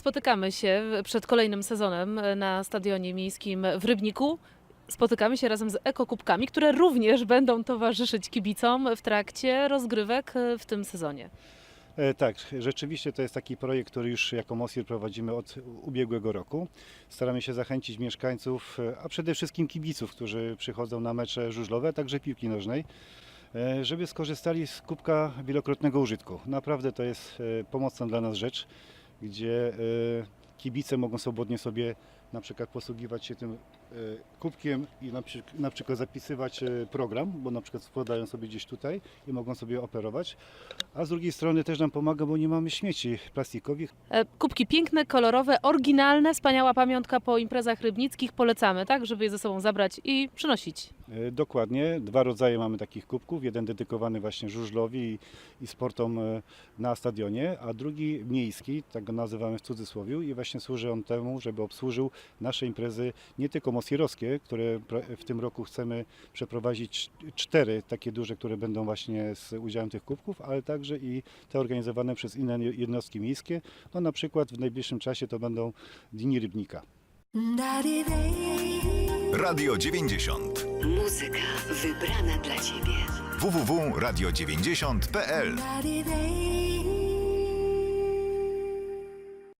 Spotykamy się przed kolejnym sezonem na stadionie miejskim w Rybniku. Spotykamy się razem z ekokubkami, które również będą towarzyszyć kibicom w trakcie rozgrywek w tym sezonie. E, Tak, rzeczywiście to jest taki projekt, który już jako Mosir prowadzimy od ubiegłego roku. Staramy się zachęcić mieszkańców, e, a przede wszystkim kibiców, którzy przychodzą na mecze żużlowe, a także piłki nożnej, e, żeby skorzystali z kubka wielokrotnego użytku. Naprawdę to jest e, pomocna dla nas rzecz, gdzie e, kibice mogą swobodnie sobie na przykład posługiwać się tym kubkiem i na, przy, na przykład zapisywać e, program, bo na przykład wkładają sobie gdzieś tutaj i mogą sobie operować. A z drugiej strony też nam pomaga, bo nie mamy śmieci plastikowych. E, Kubki piękne, kolorowe, oryginalne, wspaniała pamiątka po imprezach rybnickich. Polecamy, tak, żeby je ze sobą zabrać i przynosić. E, Dokładnie, dwa rodzaje mamy takich kubków. Jeden dedykowany właśnie żużlowi i, i sportom e, na stadionie, a drugi miejski, tak go nazywamy w cudzysłowie i właśnie służy on temu, żeby obsłużył nasze imprezy nie tylko mosirowskie, które w tym roku chcemy przeprowadzić cztery takie duże, które będą właśnie z udziałem tych kubków, ale także i te organizowane przez inne jednostki miejskie. No na przykład w najbliższym czasie to będą Dni Rybnika. Radio 90. Muzyka wybrana dla Ciebie. www.radio90.pl Da-di-day.